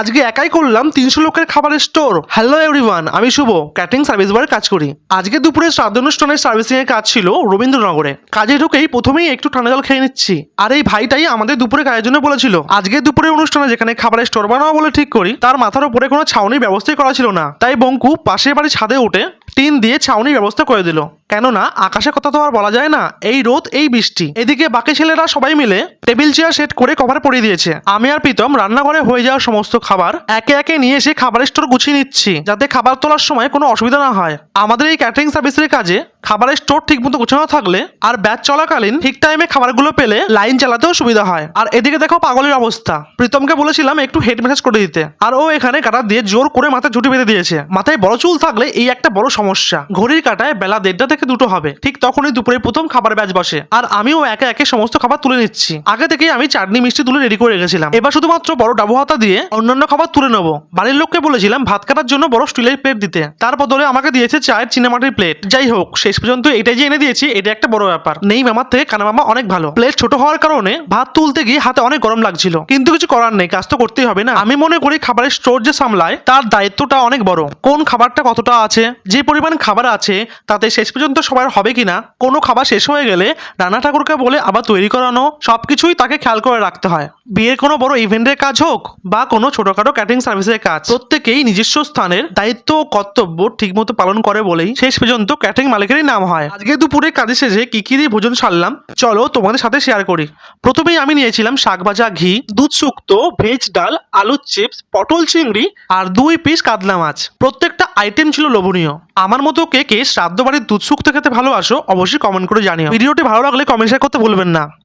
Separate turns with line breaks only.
আজকে একাই করলাম তিনশো লোকের খাবারের স্টোর হ্যালো এভরিওয়ান আমি শুভ ক্যাটারিং সার্ভিস বারে কাজ করি। আজকে দুপুরে শ্রাদ্ধ অনুষ্ঠানের সার্ভিসিং এর কাজ ছিল রবীন্দ্রনগরে। কাজে ঢুকেই প্রথমেই একটু ঠান্ডা জল খেয়ে নিচ্ছি। আর এই ভাইটাই আমাদের দুপুরে কাজের জন্য বলেছিল, আজকে দুপুরে অনুষ্ঠানে যেখানে খাবারের স্টোর বানাবো বলে ঠিক করি, তার মাথার উপরে কোনো ছাউনির ব্যবস্থাই করা ছিল না। তাই বঙ্কু পাশের বাড়ি ছাদে উঠে টিন দিয়ে ছাউনির ব্যবস্থা করে দিল। কেননা, আকাশের কথা তো আর বলা যায় না, এই রোদ, এই বৃষ্টি। এদিকে বাকি ছেলেরা সবাই মিলে টেবিল চেয়ার সেট করে কভার পরিয়ে দিয়েছে। আমি আর প্রীতম রান্নাঘরে হয়ে যাওয়া সমস্ত খাবার একে একে নিয়ে এসে খাবারের স্টোর গুছিয়ে নিচ্ছি, যাতে খাবার তোলার সময় কোনো অসুবিধা না হয়। আমাদের এই ক্যাটারিং সার্ভিসের কাজে খাবারের স্টোর ঠিক মতো গোছানো থাকলে আর ব্যাচ চলাকালীন ঠিক টাইমে খাবারগুলো পেলে লাইন চালাতেও সুবিধা হয়। আর এদিকে দেখো পাগলের অবস্থা। প্রীতমকে বলেছিলাম একটু হেড ম্যাসাজ করে দিতে। আর ও এখানে কাটা দিয়ে জোর করে মাথায় ঝুটি বেঁধে দিয়েছে। মাথায় বড় চুল থাকলে এই একটা বড় সমস্যা। ঘড়ির কাটায় বেলা দেড়টা থেকে দুটো হবে। ঠিক তখনই দুপুরে প্রথম খাবার ব্যাচ বসে। আর আমিও একে একে সমস্ত খাবার তুলে নিচ্ছি। আগে থেকেই আমি চাটনি মিষ্টি তুলে রেডি করে রেখেছিলাম। এবার শুধুমাত্র বড় ডাবু হাতা দিয়ে অন্যান্য খাবার তুলে নেব। বাড়ির লোককে বলেছিলাম ভাত কাটার জন্য বড় স্টিলের প্লেট দিতে। তার বদলে আমাকে দিয়েছে চায়ের চিনামাটির প্লেট যাই হোক, শেষ পর্যন্ত এটাই যে এনে দিয়েছি, এটা একটা বড় ব্যাপার। নেই মামার থেকে কানা মামা অনেক ভালো। প্লেট ছোট হওয়ার কারণে ভাত তুলতে গিয়ে হাতে অনেক গরম লাগছিল। কিন্তু কিছু করার নেই, কাজ তো করতেই হবে না। আমি মনে করি খাবারের স্টোর যে সামলায়, তার দায়িত্বটা অনেক বড়। কোন খাবারটা কতটা আছে, যে পরিমাণ খাবার আছে, তাতে শেষ পর্যন্ত সবার হবে কিনা, কোনো খাবার শেষ হয়ে গেলে রানা ঠাকুরকে বলে আবার তৈরি করানো, সবকিছুই তাকে খেয়াল করে রাখতে হয়। বিয়ের কোনো বড় ইভেন্টের কাজ হোক বা কোনো ছোটখাটো ক্যাটারিং সার্ভিসের কাজ, প্রত্যেকেই নিজস্ব স্থানের দায়িত্ব ও কর্তব্য ঠিকমতো পালন করে বলেই শেষ পর্যন্ত ক্যাটারিং মালিকেরই নাম হয়। আজকে দুপুরে কাজে শেষে কি কি দিয়ে ভোজন সারলাম, চলো তোমাদের সাথে শেয়ার করি। প্রথমেই আমি নিয়েছিলাম শাক ভাজা ঘি, দুধ শুক্তো ভেজ ডাল, আলুর চিপস পটল চিংড়ি আর দুই পিস কাতলা মাছ। প্রত্যেকটা আইটেম ছিল লোভনীয়। আমার মতো কে কে শ্রাদ্ধ বাড়ির দুধ শুক্তো খেতে ভালোবাসো, অবশ্যই কমেন্ট করে জানিও। ভিডিওটি ভালো লাগলে কমেন্ট শেয়ার করতে ভুলবেন না।